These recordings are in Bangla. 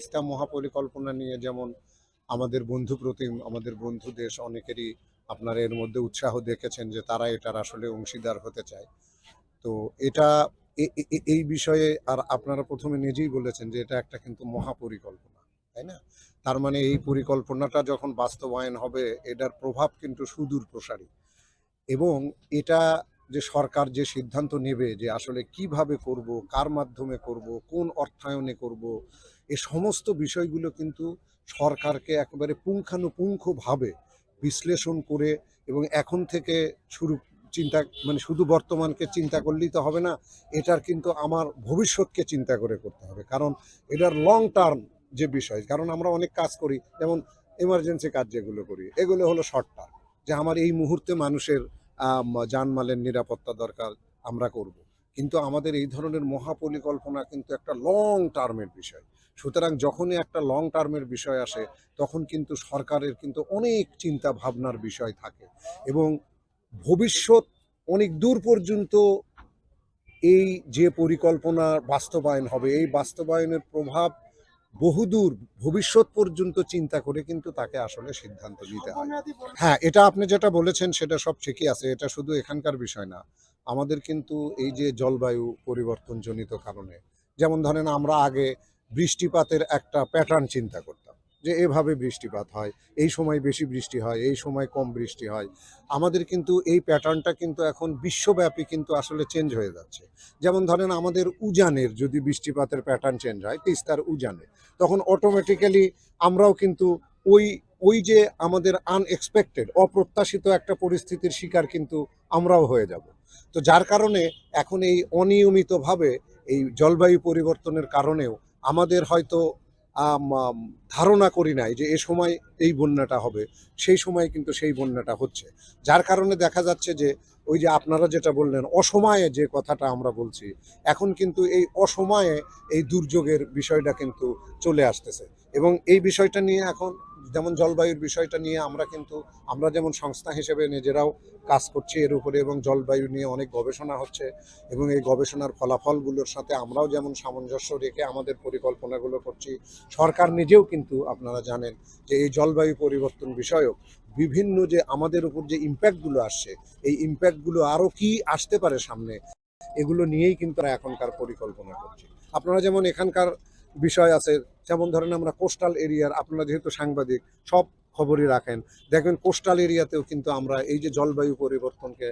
ইসলাম মহাপরিকল্পনা নিয়ে যেমন আমাদের বন্ধু প্রতিম, আমাদের বন্ধু দেশ অনেকেরই আপনারা এর মধ্যে উৎসাহ দেখেছেন যে তারা এটার আসলে অংশীদার হতে চায়। তো এটা এই বিষয়ে আর আপনারা প্রথমে নিজেই বলেছেন যে এটা একটা কিন্তু মহাপরিকল্পনা, তাই না? তার মানে এই পরিকল্পনাটা যখন বাস্তবায়ন হবে, এটার প্রভাব কিন্তু সুদূর প্রসারী। এবং এটা যে সরকার যে সিদ্ধান্ত নেবে যে আসলে কীভাবে করব, কার মাধ্যমে করব, কোন অর্থায়নে করব এ সমস্ত বিষয়গুলো কিন্তু সরকারকে একেবারে পুঙ্খানুপুঙ্খভাবে বিশ্লেষণ করে এবং এখন থেকে শুরু চিন্তা মানে শুধু বর্তমানকে চিন্তা করলেই তো হবে না, এটার কিন্তু আমার ভবিষ্যৎকে চিন্তা করে করতে হবে। কারণ এটার লং টার্ম যে বিষয়, কারণ আমরা অনেক কাজ করি, যেমন এমার্জেন্সি কাজ যেগুলো করি, এগুলো হলো শর্ট টার্ম যে আমার এই মুহূর্তে মানুষের জানমালের নিরাপত্তা দরকার আমরা করব। কিন্তু আমাদের এই ধরনের মহাপরিকল্পনা কিন্তু একটা লং টার্মের বিষয়। সুতরাং যখনই একটা লং টার্মের বিষয় আসে তখন কিন্তু সরকারের কিন্তু অনেক চিন্তা ভাবনার বিষয় থাকে এবং ভবিষ্যৎ অনেক দূর পর্যন্ত এই যে পরিকল্পনা বাস্তবায়ন হবে এই বাস্তবায়নের প্রভাব বহুদূর ভবিষ্যৎ পর্যন্ত চিন্তা করে কিন্তু তাকে আসলে সিদ্ধান্ত নিতে হয়। হ্যাঁ এটা আপনি যেটা বলেছেন সেটা সব ঠিকই আছে এটা শুধু এখানকার বিষয় না। আমাদের কিন্তু এই যে জলবায়ু পরিবর্তনজনিত কারণে, যেমন ধরেন আমরা আগে বৃষ্টিপাতের একটা প্যাটার্ন চিন্তা করতাম, যে এভাবে বৃষ্টিপাত হয়, এই সময় বেশি বৃষ্টি হয়, এই সময় কম বৃষ্টি হয়। আমাদের কিন্তু এই প্যাটার্নটা কিন্তু এখন বিশ্বব্যাপী কিন্তু আসলে চেঞ্জ হয়ে যাচ্ছে। যেমন ধরেন আমাদের উজানের যদি বৃষ্টিপাতের প্যাটার্ন চেঞ্জ হয়, তিস্তার উজানে, তখন অটোমেটিক্যালি আমরাও কিন্তু ওই ওই যে আমাদের আনএক্সপেক্টেড অপ্রত্যাশিত একটা পরিস্থিতির শিকার কিন্তু আমরাও হয়ে যাব। তো যার কারণে এখন এই অনিয়মিতভাবে এই জলবায়ু পরিবর্তনের কারণেও আমাদের হয়তো ধারণা করি নাই যে এ সময় এই বন্যাটা হবে, সেই সময় কিন্তু সেই বন্যাটা হচ্ছে। যার কারণে দেখা যাচ্ছে যে ওই যে আপনারা যেটা বললেন, অসময়ে যে কথাটা আমরা বলছি, এখন কিন্তু এই অসময়ে এই দুর্যোগের বিষয়টা কিন্তু চলে আসতেছে। এবং এই বিষয়টা নিয়ে এখন যেমন জলবায়ুর বিষয়টা নিয়ে আমরা কিন্তু, আমরা যেমন সংস্থা হিসেবে নিজেরাও কাজ করছি এর উপরে এবং জলবায়ু নিয়ে অনেক গবেষণা হচ্ছে এবং এই গবেষণার ফলাফলগুলোর সাথে আমরাও যেমন সামঞ্জস্য রেখে আমাদের পরিকল্পনাগুলো করছি, সরকার নিজেও কিন্তু আপনারা জানেন যে এই জলবায়ু পরিবর্তন বিষয়ক বিভিন্ন যে আমাদের উপর যে ইম্প্যাক্টগুলো আসছে, এই ইম্প্যাক্টগুলো আরও কি আসতে পারে সামনে, এগুলো নিয়েই কিন্তু এখনকার পরিকল্পনা করছি। আপনারা যেমন এখানকার বিষয় আছে। যেমন ধরেন আমরা কোস্টাল এরিয়ার আপনারা যেহেতু সাংবাদিক, সব খবরই রাখেন। দেখবেন কোস্টাল এরিয়াতেও কিন্তু আমরা এই যে জলবায়ু পরিবর্তনকে,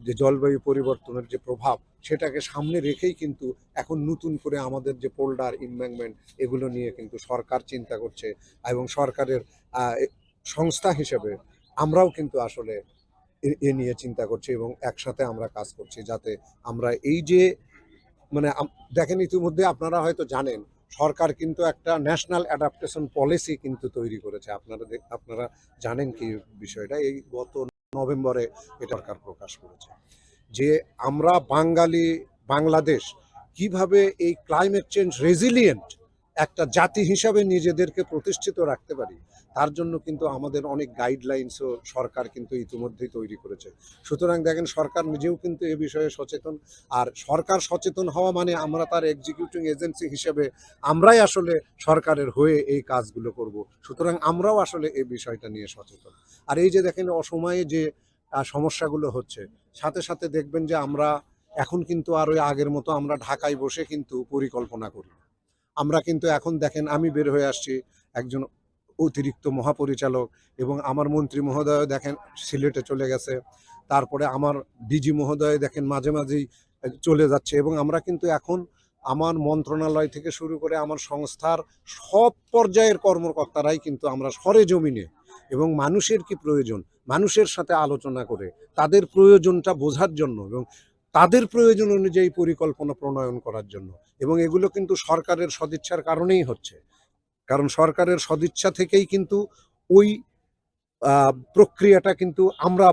যে জলবায়ু পরিবর্তনের যে প্রভাব, সেটাকে সামনে রেখেই কিন্তু এখন নতুন করে আমাদের যে পোল্ডার ইনভেঙ্কমেন্ট এগুলো নিয়ে কিন্তু সরকার চিন্তা করছে এবং সরকারের সংস্থা হিসেবে আমরাও কিন্তু আসলে এ নিয়ে চিন্তা করছি এবং একসাথে আমরা কাজ করছি যাতে আমরা এই যে মানে দেখেন ইতিমধ্যে আপনারা হয়তো জানেন সরকার কিন্তু একটা ন্যাশনাল অ্যাডাপ্টেশন পলিসি কিন্তু তৈরি করেছে। আপনারা আপনারা জানেন কি বিষয়টা? এই গত নভেম্বরে এটা সরকার প্রকাশ করেছে। যে আমরা বাঙালি, বাংলাদেশ কীভাবে এই ক্লাইমেট চেঞ্জ রেজিলিয়েন্ট একটা জাতি হিসাবে নিজেদেরকে প্রতিষ্ঠিত রাখতে পারি, তার জন্য কিন্তু আমাদের অনেক গাইডলাইন্সও সরকার কিন্তু ইতিমধ্যেই তৈরি করেছে। সুতরাং দেখেন, সরকার নিজেও কিন্তু এ বিষয়ে সচেতন, আর সরকার সচেতন হওয়া মানে আমরা তার এক্সিকিউটিং এজেন্সি হিসেবে আমরাই আসলে সরকারের হয়ে এই কাজগুলো করব। সুতরাং আমরাও আসলে এই বিষয়টা নিয়ে সচেতন। আর এই যে দেখেন, অসময়ে যে সমস্যাগুলো হচ্ছে, সাথে সাথে দেখবেন যে আমরা এখন কিন্তু আর ওই আগের মতো আমরা ঢাকায় বসে কিন্তু পরিকল্পনা করি। আমরা কিন্তু এখন দেখেন আমি বের হয়ে আসছি একজন অতিরিক্ত মহাপরিচালক এবং আমার মন্ত্রী মহোদয় দেখেন সিলেটে চলে গেছে। তারপরে আমার ডিজি মহোদয় দেখেন মাঝে মাঝেই চলে যাচ্ছে এবং আমরা কিন্তু এখন আমার মন্ত্রণালয় থেকে শুরু করে আমার সংস্থার সব পর্যায়ের কর্মকর্তারাই কিন্তু আমরা সরে জমিনে এবং মানুষের কি প্রয়োজন? মানুষের সাথে আলোচনা করে, তাদের প্রয়োজনটা বোঝার জন্য এবং তাদের প্রয়োজন অনুযায়ী পরিকল্পনা প্রণয়ন করার জন্য। এবং এগুলো কিন্তু সরকারের সদিচ্ছার কারণেই হচ্ছে। কারণ সরকারের সদিচ্ছা থেকেই কিন্তু ওই প্রক্রিয়াটা কিন্তু আমরা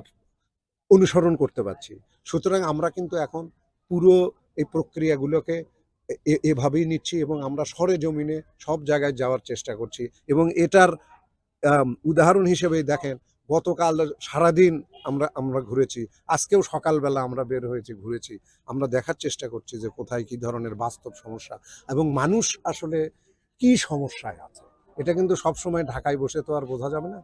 অনুসরণ করতে পারছি। সুতরাং আমরা কিন্তু এখন পুরো এই প্রক্রিয়াগুলোকে এভাবেই নিচ্ছি এবং আমরা সরে জমিনে সব জায়গায় যাওয়ার চেষ্টা করছি। এবং এটার উদাহরণ হিসেবে দেখেন গতকাল সারাদিন আমরা আমরা ঘুরেছি। আজকেও সকালবেলা আমরা বের হয়েছি, ঘুরেছি। আমরা দেখার চেষ্টা করছি যে কোথায় কি ধরনের বাস্তব সমস্যা এবং মানুষ আসলে কি সমস্যায় আছে। এটা কিন্তু সবসময় ঢাকায় বসে তো আর বোঝা যাবে না।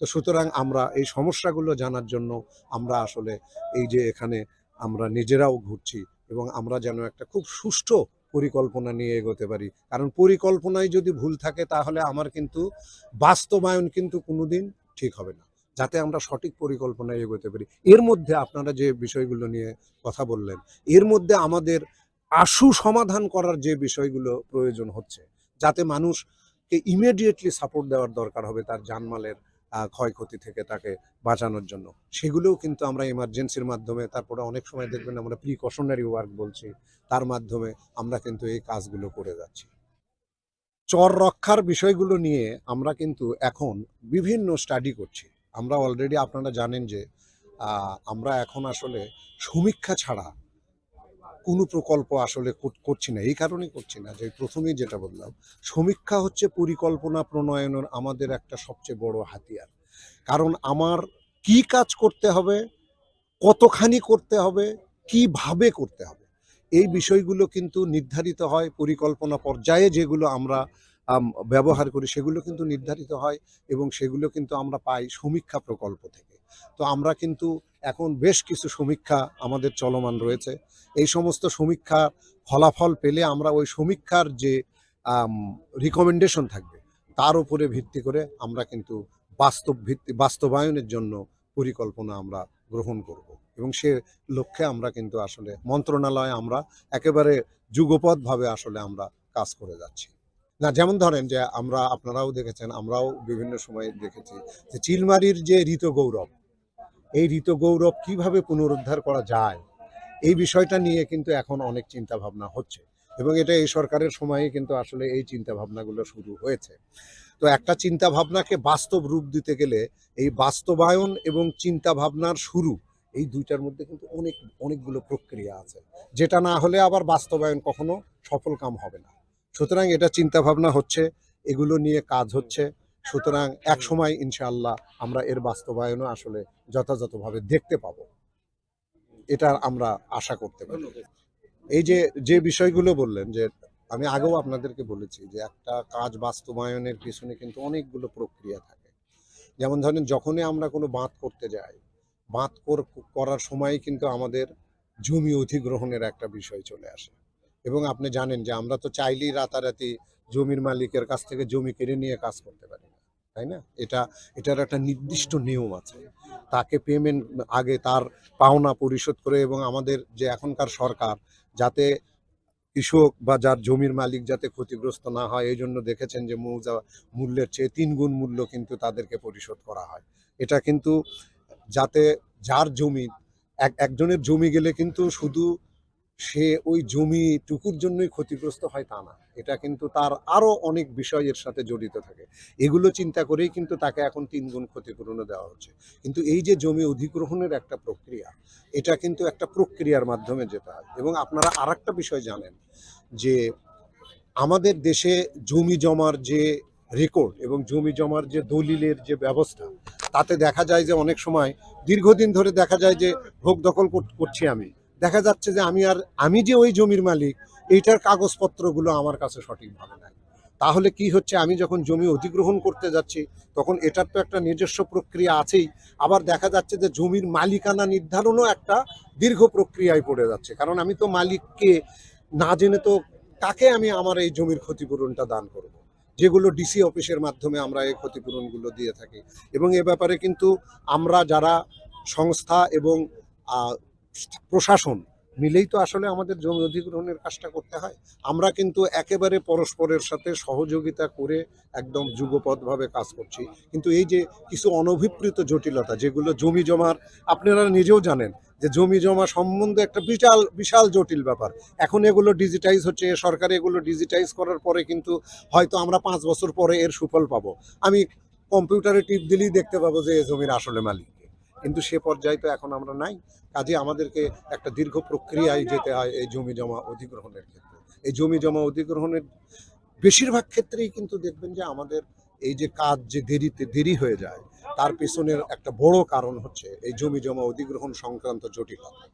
তো সুতরাং আমরা এই সমস্যাগুলো জানার জন্য আমরা আসলে এই যে এখানে আমরা নিজেরাও ঘুরছি এবং আমরা যেন একটা খুব সুষ্ঠু পরিকল্পনা নিয়ে এগোতে পারি। কারণ পরিকল্পনায় যদি ভুল থাকে তাহলে আমার কিন্তু বাস্তবায়ন কিন্তু কোনোদিন ঠিক হবে না। যাতে আমরা সঠিক পরিকল্পনায় এগোতে পারি। এর মধ্যে আপনারা যে বিষয়গুলো নিয়ে কথা বললেন, এর মধ্যে আমাদের আশু সমাধান করার যে বিষয়গুলো প্রয়োজন হচ্ছে, যাতে মানুষকে ইমিডিয়েটলি সাপোর্ট দেওয়ার দরকার হবে তার জানমালের ক্ষয়ক্ষতি থেকে তাকে বাঁচানোর জন্য। সেগুলোও কিন্তু আমরা ইমার্জেন্সির মাধ্যমে, তারপরে অনেক সময় দেখবেন আমরা প্রিকশনারি ওয়ার্ক বলছি, তার মাধ্যমে আমরা কিন্তু এই কাজগুলো করে যাচ্ছি। চর রক্ষার বিষয়গুলো নিয়ে আমরা কিন্তু এখন বিভিন্ন স্টাডি করছি। আমরা অলরেডি আপনারা জানেন যে আমরা এখন আসলে সমীক্ষা ছাড়া কোনো প্রকল্প আসলে করছি না। এই কারণেই করছি না। যে প্রথমেই যেটা বললাম সমীক্ষা হচ্ছে পরিকল্পনা প্রণয়নের আমাদের একটা সবচেয়ে বড় হাতিয়ার। কারণ আমার কি কাজ করতে হবে কতখানি করতে হবে কীভাবে করতে হবে এই বিষয়গুলো কিন্তু নির্ধারিত হয় পরিকল্পনা পর্যায়ে যেগুলো আমরা আম, ব্যবহার করি, সেগুলো কিন্তু নির্ধারিত হয় এবং সেগুলো কিন্তু আমরা পাই সমীক্ষা প্রকল্প থেকে। তো আমরা কিন্তু এখন বেশ কিছু সমীক্ষা আমাদের চলমান রয়েছে। এই সমস্ত সমীক্ষা ফলাফল পেলে আমরা ওই সমীক্ষার যে রিকমেন্ডেশন থাকবে, তার উপরে ভিত্তি করে আমরা কিন্তু বাস্তব ভিত্তি, বাস্তবায়নের জন্য পরিকল্পনা আমরা গ্রহণ করব। এবং সে লক্ষ্যে আমরা কিন্তু আসলে মন্ত্রণালয়ে আমরা একেবারে যুগপৎভাবে আসলে আমরা কাজ করে যাচ্ছি। না, যেমন ধরেন যে আমরা, আপনারাও দেখেছেন, আমরাও বিভিন্ন সময় দেখেছি যে চিলমারির যে ঋত গৌরব, এই ঋত গৌরব কীভাবে পুনরুদ্ধার করা যায়, এই বিষয়টা নিয়ে কিন্তু এখন অনেক চিন্তা ভাবনা হচ্ছে এবং এটা এই সরকারের সময়ে কিন্তু আসলে এই চিন্তা ভাবনাগুলো শুরু হয়েছে। তো একটা চিন্তা ভাবনাকে বাস্তব রূপ দিতে গেলে এই বাস্তবায়ন এবং চিন্তা ভাবনার শুরু, এই দুইটার মধ্যে কিন্তু অনেক, অনেকগুলো প্রক্রিয়া আছে। যেটা না হলে আবার বাস্তবায়ন কখনো সফল কাম হবে না। সুতরাং এটা চিন্তা ভাবনা হচ্ছে, এগুলো নিয়ে কাজ হচ্ছে। সুতরাং এক সময় ইনশাআল্লাহ আমরা এর বাস্তবায়নও আসলে যথাযথভাবে দেখতে পাবো। এটা আমরা আশা করতে পারি। এই যে যে বিষয়গুলো বললেন যে, আমি আগেও আপনাদেরকে বলেছি যে, একটা কাজ বাস্তবায়নের পিছনে কিন্তু অনেকগুলো প্রক্রিয়া থাকে। যেমন ধরেন, যখনই আমরা কোনো বাঁধ করতে যাই, বাঁধ কর- করার সময় কিন্তু আমাদের জমি অধিগ্রহণের একটা বিষয় চলে আসে। এবং আপনি জানেন যে আমরা তো চাইলেই রাতারাতি জমির মালিকের কাছ থেকে জমি কেড়ে নিয়ে কাজ করতে পারি না, তাই না? এটা, এটার একটা নির্দিষ্ট নিয়ম আছে। তাকে পেমেন্ট আগে তার পাওনা পরিশোধ করে এবং আমাদের যে এখনকার সরকার যাতে কৃষক বা যার জমির মালিক যাতে ক্ষতিগ্রস্ত না হয়, এই জন্য দেখেছেন যে মৌজা মূল্যের চেয়ে তিন গুণ মূল্য কিন্তু তাদেরকে পরিশোধ করা হয়। এটা কিন্তু যাতে যার জমি, এক, একজনের জমি গেলে কিন্তু শুধু সে ওই জমিটুকুর জন্যই ক্ষতিগ্রস্ত হয় তা না। এটা কিন্তু তার আরও অনেক বিষয় এর সাথে জড়িত থাকে। এগুলো চিন্তা করেই কিন্তু তাকে এখন তিন গুণ ক্ষতিপূরণও দেওয়া হচ্ছে। কিন্তু এই যে জমি অধিগ্রহণের একটা প্রক্রিয়া, এটা কিন্তু একটা প্রক্রিয়ার মাধ্যমে যেতে হয়। এবং আপনারা আর একটা বিষয় জানেন যে আমাদের দেশে জমি জমার যে রেকর্ড এবং জমি জমার যে দলিলের যে ব্যবস্থা, তাতে দেখা যায় যে অনেক সময় দীর্ঘদিন ধরে দেখা যায় যে ভোগ দখল কর- করছি আমি। দেখা যাচ্ছে যে আমি আর, আমি যে ওই জমির মালিক, এইটার কাগজপত্রগুলো আমার কাছে সঠিকভাবে নাই। তাহলে কি হচ্ছে? আমি যখন জমি অধিগ্রহণ করতে যাচ্ছি, তখন এটার তো একটা নিজস্ব প্রক্রিয়া আছেই। আবার দেখা যাচ্ছে যে জমির মালিকানা নির্ধারণও একটা দীর্ঘ প্রক্রিয়ায় পড়ে যাচ্ছে। কারণ আমি তো মালিককে না জেনে তো কাকে আমি আমার এই জমির ক্ষতিপূরণটা দান করব? যেগুলো ডিসি অফিসের মাধ্যমে আমরা এই ক্ষতিপূরণগুলো দিয়ে থাকি। এবং এ ব্যাপারে কিন্তু আমরা যারা সংস্থা এবং প্রশাসন মিলেই তো আসলে আমাদের জমি অধিগ্রহণের কাজটা করতে হয়। আমরা কিন্তু একেবারে পরস্পরের সাথে সহযোগিতা করে একদম যুগপথভাবে কাজ করছি। কিন্তু এই যে কিছু অনভিপ্রেত জটিলতা যেগুলো জমি জমার, আপনারা নিজেও জানেন যে জমি জমা সম্বন্ধে একটা বিশাল বিশাল জটিল ব্যাপার। এখন এগুলো ডিজিটাইজ হচ্ছে, সরকার এগুলো ডিজিটাইজ করার পরে কিন্তু হয়তো আমরা পাঁচ বছর পরে এর সুফল পাবো। আমি কম্পিউটারে টিপ দিলেই দেখতে পাবো যে এই জমির আসলে মালিক। কিন্তু সে পর্যায়ে তো এখন আমরা নাই। কাজে আমাদেরকে একটা দীর্ঘ প্রক্রিয়ায় যেতে হয় এই জমি জমা অধিগ্রহণের ক্ষেত্রে। এই জমি জমা অধিগ্রহণের বেশিরভাগ ক্ষেত্রেই কিন্তু দেখবেন যে আমাদের এই যে কাজ যে দেরিতে দেরি হয়ে যায়, তার পেছনের একটা বড় কারণ হচ্ছে এই জমি জমা অধিগ্রহণ সংক্রান্ত জটিলতা।